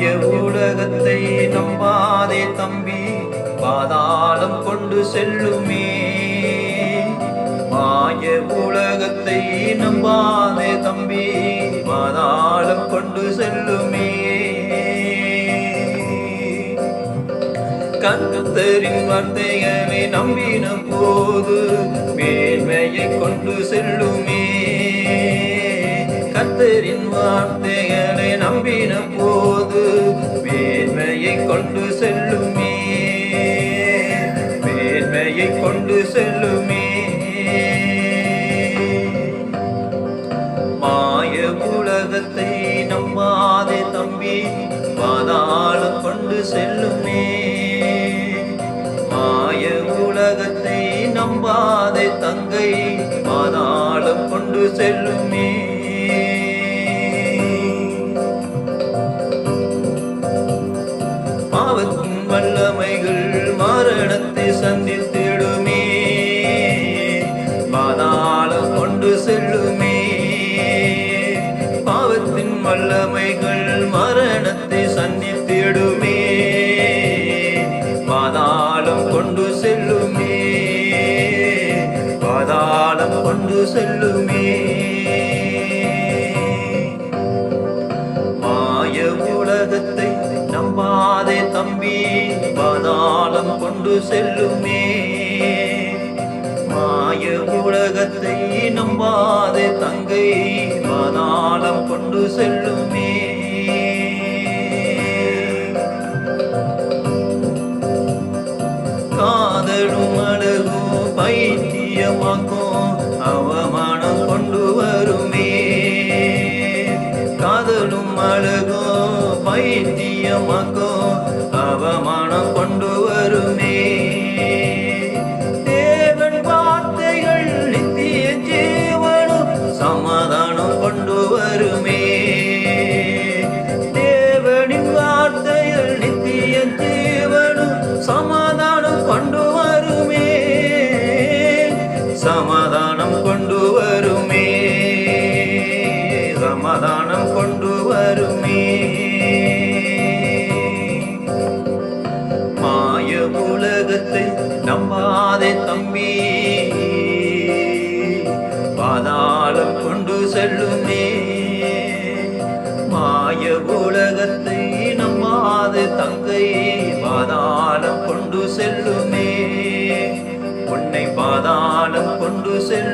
மாய உலகத்தை நம்பாதே தம்பி பாதாளம் கொண்டு செல்லுமே. மாய உலகத்தை நம்பாதே தம்பி பாதாளம் கொண்டு செல்லுமே. கத்தரின் வார்த்தைகளை நம்பின போது மேன்மையை கொண்டு செல்லுமே. கர்த்தரின் வார்த்தைகளை நம்பின போது வேண்மையை கொண்டு செல்லுமே. வேண்மையை கொண்டு செல்லுமே. மாய உலகத்தை நம்பாதே தம்பி பாதாளம் கொண்டு செல்லுமே. மாய உலகத்தை நம்பாதே தங்கை பாதாளம் கொண்டு செல்லுமே. கடமைகள் மரணத்தை சந்தித்திடுமே. பாதாளம் கொண்டு செல்லுமே. பாதாளம் கொண்டு செல்லுமே. மாய உலகத்தை நம்பாதே தம்பி. பாதாளம் கொண்டு செல்லுமே. நம்பாதே தங்கை பாதாளம் கொண்டு செல்லுமே காதலும் அழகும் பைத்தியமாக்கும் அவமானம் கொண்டு வருமே காதலும் அழகும் பைத்தியமாக்கும் அவமான போகாதே தம்பி. பாதாளம் கொண்டு செல்லுமே. மாய உலகத்தை நம்மாது தங்கை. பாதாளம் கொண்டு செல்லுமே. உன்னை பாதாளம் கொண்டு செல்லும்